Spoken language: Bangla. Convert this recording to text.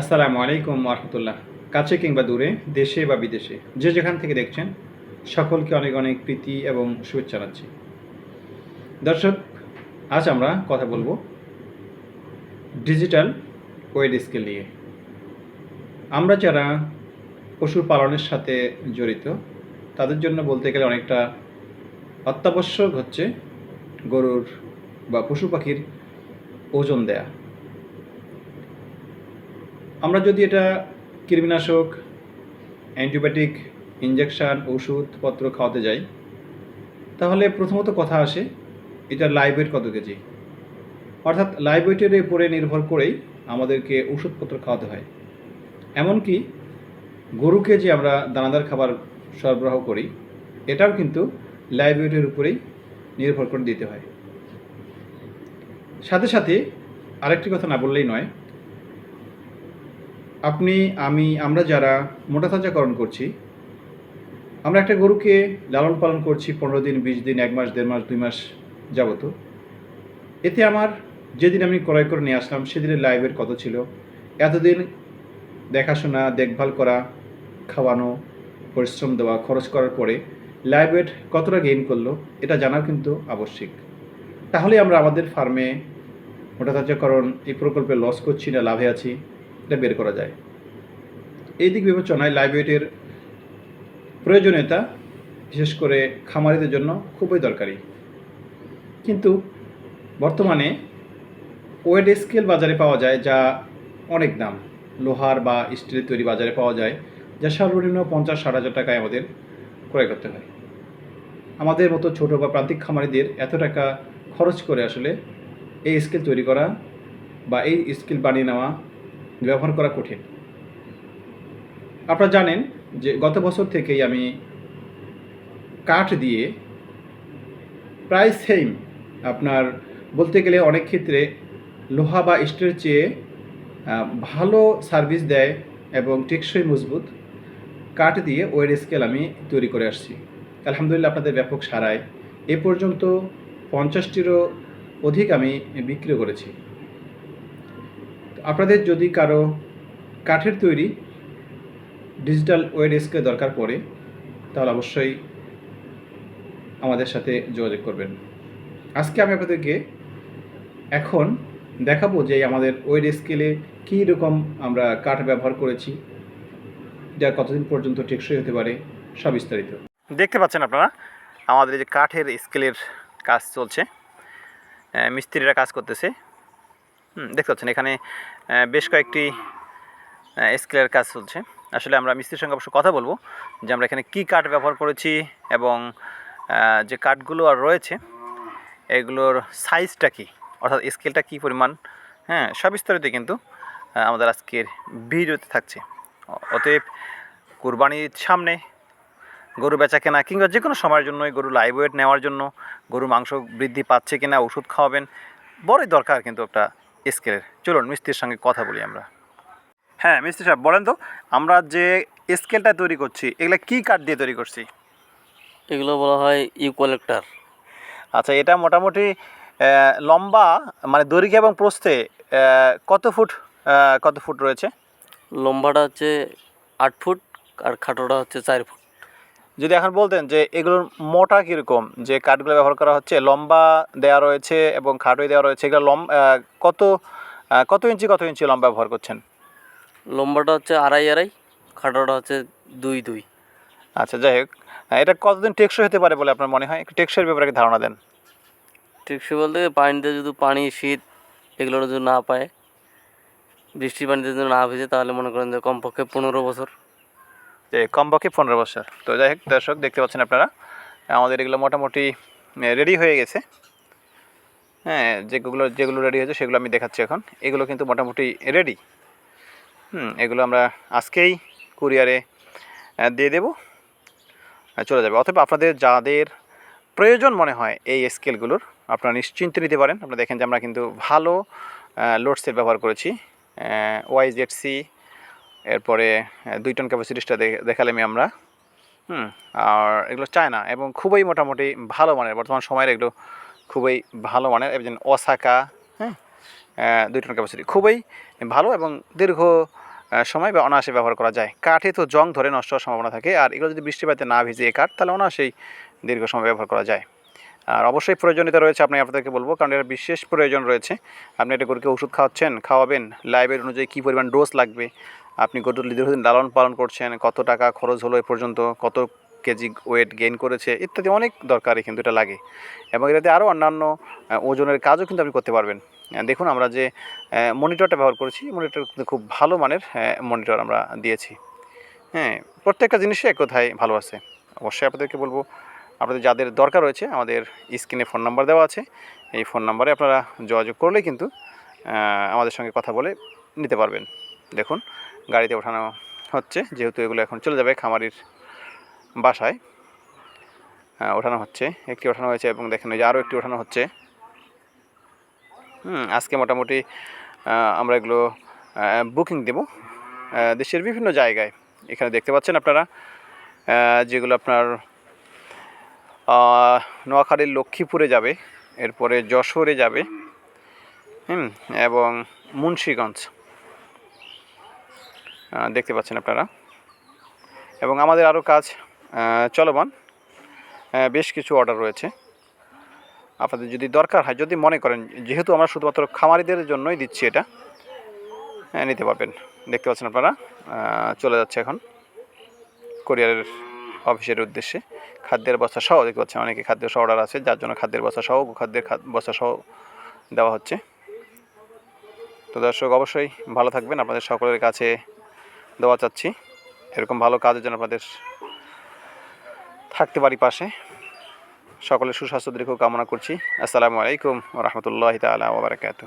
আসসালামু আলাইকুম রহমতুল্লাহ কাছে কিংবা দূরে, দেশে বা বিদেশে, যে যেখান থেকে দেখছেন, সকলকে অনেক অনেক প্রীতি এবং শুভেচ্ছা জানাচ্ছি। দর্শক, আজ আমরা কথা বলব ডিজিটাল ওয়েড স্কেল নিয়ে। আমরা যারা পশু পালনের সাথে জড়িত, তাদের জন্য বলতে গেলে অনেকটা অত্যাবশ্যক হচ্ছে গরুর বা পশু পাখির ওজন দেয়া। আমরা যদি এটা কৃমিনাশক, অ্যান্টিবায়োটিক ইঞ্জেকশন ওষুধপত্র খাওয়াতে যাই, তাহলে প্রথমত কথা আসে, এটা লাইভ ওয়েট কত কেজি? অর্থাৎ লাইভ ওয়েটের উপরে নির্ভর করেই আমাদেরকে ওষুধপত্র খাওয়াতে হয়। এমনকি গরুকে যে আমরা দানাদার খাবার সরবরাহ করি, এটাও কিন্তু লাইভ ওয়েটের উপরেই নির্ভর করে দিতে হয়। সাথে সাথে আরেকটি কথা না বললেই নয় আপনি, আমি, আমরা যারা মোটা তাজাকরণ করছি, আমরা একটা গরুকে লালন পালন করছি পনেরো দিন, বিশ দিন, এক মাস, দেড় মাস, দুই মাস যাবত। এতে আমার যেদিন আমি ক্রয় করে নিয়ে আসলাম, সেদিনের লাইভের কত ছিল? এতদিন দেখাশোনা, দেখভাল করা, খাওয়ানো, পরিশ্রম দেওয়া, খরচ করার পরে লাইভ ওয়েট কতটা গেইন করল, এটা জানার কিন্তু আবশ্যিক। তাহলে আমরা আমাদের ফার্মে মোটা তাজাকরণ এই প্রকল্পে লস করছি না, লাভে আছি। এটা বের করা যায়। এই দিক বিবেচনায় লাইভ ওয়েটের প্রয়োজনীয়তা, বিশেষ করে খামারিদের জন্য খুবই দরকারি। কিন্তু বর্তমানে ওয়েট স্কেল বাজারে পাওয়া যায় যা অনেক দাম। লোহার বা স্টিলের তৈরি বাজারে পাওয়া যায়, যা সর্বনিম্ন পঞ্চাশ ষাট হাজার টাকায় আমাদের ক্রয় করতে হয়। আমাদের মতো ছোট বা প্রান্তিক খামারিদের এত টাকা খরচ করে আসলে এই স্কেল তৈরি করা বা এই স্কেল বানিয়ে নেওয়া ব্যবহার করা কঠিন। আপনারা জানেন যে গত বছর থেকেই আমি কাঠ দিয়ে প্রায় সেম আপনার বলতে গেলে অনেক ক্ষেত্রে লোহা বা স্টিলের চেয়ে ভালো সার্ভিস দেয় এবং টেকসই মজবুত কাঠ দিয়ে ওয়ের স্কেল আমি তৈরি করে আসছি। আলহামদুলিল্লাহ আপনাদের ব্যাপক সারায় এ পর্যন্ত পঞ্চাশটিরও অধিক আমি বিক্রি করেছি। আপনাদের যদি কারও কাঠের তৈরি ডিজিটাল ওয়েড স্কেল দরকার পড়ে, তাহলে অবশ্যই আমাদের সাথে যোগাযোগ করবেন। আজকে আমি আপনাদেরকে এখন দেখাবো যে আমাদের ওয়েড স্কেলে কী রকম আমরা কাঠ ব্যবহার করেছি, যা কতদিন পর্যন্ত টেকসই হতে পারে, সব বিস্তারিত। দেখতে পাচ্ছেন আপনারা, আমাদের যে কাঠের স্কেলের কাজ চলছে। মিস্ত্রিরা কাজ করতেছে। দেখতে পাচ্ছেন, এখানে বেশ কয়েকটি স্কেলের কাজ চলছে। আসলে আমরা মিস্ত্রির সঙ্গে অবশ্য কথা বলব যে আমরা এখানে কী কাঠ ব্যবহার করেছি এবং যে কাঠগুলো আর রয়েছে, এগুলোর সাইজটা কী? অর্থাৎ স্কেলটা কী পরিমাণ? হ্যাঁ সব বিস্তারিত কিন্তু আমাদের আজকের ভিডিওতে থাকছে। অতএব কুরবানির সামনে গরু বেচা কেনা কিংবা যে কোনো সময়ের জন্যই গরু লাইভ ওয়েট নেওয়ার জন্য গরু মাংস বৃদ্ধি পাচ্ছে কিনা, ওষুধ খাওয়াবেন, বড়ই দরকার কিন্তু একটা স্কেলের। চলুন মিস্ত্রির সঙ্গে কথা বলি আমরা। হ্যাঁ মিস্ত্রি সাহেব বলেন তো আমরা যে স্কেলটা তৈরি করছি এগুলো কি কাঠ দিয়ে তৈরি করছি? এগুলো বলা হয় ইউকোলেক্টার আচ্ছা এটা মোটামুটি লম্বা মানে দৈর্ঘ্য এবং প্রস্থে কত ফুট কত ফুট রয়েছে? লম্বাটা হচ্ছে আট ফুট আর খাটোটা হচ্ছে চার ফুট। যদি এখন বলতেন যে এগুলোর মোটা কীরকম যে কাঠগুলো ব্যবহার করা হচ্ছে লম্বা দেওয়া রয়েছে এবং খাটোই দেওয়া রয়েছে এগুলো লম কত কত ইঞ্চি কত ইঞ্চি লম্বা ব্যবহার করছেন? লম্বাটা হচ্ছে আড়াই আড়াই খাটোটা হচ্ছে দুই দুই। আচ্ছা যাই হোক। এটা কতদিন টেকসই হতে পারে বলে আপনার মনে হয়? একটু টেকসইয়ের ব্যাপারে ধারণা দেন। ঠিকসে বলতে পানিতে যদি পানি শীত এগুলো যদি না পায় বৃষ্টির পানিতে যদি না ভেজে তাহলে মনে করেন যে কমপক্ষে পনেরো বছর যে কমপক্ষে পনেরো বছর। তো যাই হোক, দর্শক, দেখতে পাচ্ছেন আপনারা, আমাদের এগুলো মোটামুটি রেডি হয়ে গেছে। হ্যাঁ যেগুলো যেগুলো রেডি হয়েছে, সেগুলো আমি দেখাচ্ছি এখন। এগুলো কিন্তু মোটামুটি রেডি হুম, এগুলো আমরা আজকেই কুরিয়ারে দিয়ে দেবো। চলে যাবে। অথবা আপনাদের যাদের প্রয়োজন মনে হয় এই স্কেলগুলোর আপনারা নিশ্চিন্তে নিতে পারেন। আপনারা দেখেন যে আমরা কিন্তু ভালো লোডসের ব্যবহার করেছি। ওয়াই জেড সি এরপরে দুই টন ক্যাপাসিটিসটা দেখালামই আমরা। হুম, আর এগুলো চায়না এবং খুবই মোটামুটি ভালো মানের। বর্তমান সময়ের এগুলো খুবই ভালো মানের এবং অসাকা হ্যাঁ দুই টন ক্যাপাসিটি খুবই ভালো এবং দীর্ঘ সময় বা অনায়াসে ব্যবহার করা যায়। কাঠে তো জং ধরে নষ্ট হওয়ার সম্ভাবনা থাকে আর এগুলো যদি বৃষ্টিপাতে না ভিজে কাঠ, তাহলে অনায়াসেই দীর্ঘ সময় ব্যবহার করা যায়। আর অবশ্যই প্রয়োজনীয়তা রয়েছে আপনি আপনাদেরকে বলব, কারণ এর বিশেষ প্রয়োজন রয়েছে। আপনি এটা গরুকে ওষুধ খাওয়াচ্ছেন, খাওয়াবেন লাইভের অনুযায়ী কী পরিমাণ ডোজ লাগবে আপনি গরুর দীর্ঘদিন লালন পালন করছেন, কত টাকা খরচ হলো এ পর্যন্ত, কত কেজি ওয়েট গেইন করেছে, ইত্যাদি অনেক দরকারই কিন্তু এটা লাগে। এবং এটাতে আরও অন্যান্য ওজনের কাজও কিন্তু আপনি করতে পারবেন। দেখুন আমরা যে মনিটরটা ব্যবহার করেছি মনিটর কিন্তু খুব ভালো মানের মনিটর আমরা দিয়েছি। হ্যাঁ প্রত্যেকটা জিনিসই এক কথায় ভালো আছে। অবশ্যই আপনাদেরকে বলব, আপনাদের যাদের দরকার রয়েছে, আমাদের স্ক্রিনে ফোন নাম্বার দেওয়া আছে। এই ফোন নাম্বারে আপনারা যোগাযোগ করলেই কিন্তু আমাদের সঙ্গে কথা বলে নিতে পারবেন। দেখুন, গাড়িতে ওঠানো হচ্ছে। যেহেতু এগুলো এখন চলে যাবে খামারির বাসায় ওঠানো হচ্ছে, একটি ওঠানো হয়েছে এবং দেখেন ওই যে আরও একটি ওঠানো হচ্ছে। হুম, আজকে মোটামুটি আমরা এগুলো বুকিং দেব দেশের বিভিন্ন জায়গায়। এখানে দেখতে পাচ্ছেন আপনারা যেগুলো আপনার নোয়াখালীর লক্ষ্মীপুরে যাবে, এরপরে যশোরে যাবে, হুম, এবং মুন্সীগঞ্জ। দেখতে পাচ্ছেন আপনারা। এবং আমাদের আরও কাজ চলমান। বেশ কিছু অর্ডার রয়েছে। আপনাদের যদি দরকার হয়, যদি মনে করেন, যেহেতু আমরা শুধুমাত্র খামারিদের জন্যই দিচ্ছি এটা হ্যাঁ নিতে পারবেন। দেখতে পাচ্ছেন আপনারা চলে যাচ্ছে এখন। কোরিয়ারের অফিসের উদ্দেশ্যে। খাদ্যের বস্তা সহ, দেখতে পাচ্ছেন অনেকে খাদ্য সহ অর্ডার আছে, যার জন্য খাদ্যের বস্তা সহ, খাদ্যের খাদ- বস্তা সহ দেওয়া হচ্ছে। তো দর্শক, অবশ্যই ভালো থাকবেন। আপনাদের সকলের কাছে দেওয়া চাচ্ছি। এরকম ভালো কাজের জন্য আপনাদের থাকতে পারি পাশে। সকলের সুস্বাস্থ্য, দীর্ঘ কামনা করছি। আসসালামু আলাইকুম রহমতুল্লাহ তালা ওবরাকাতু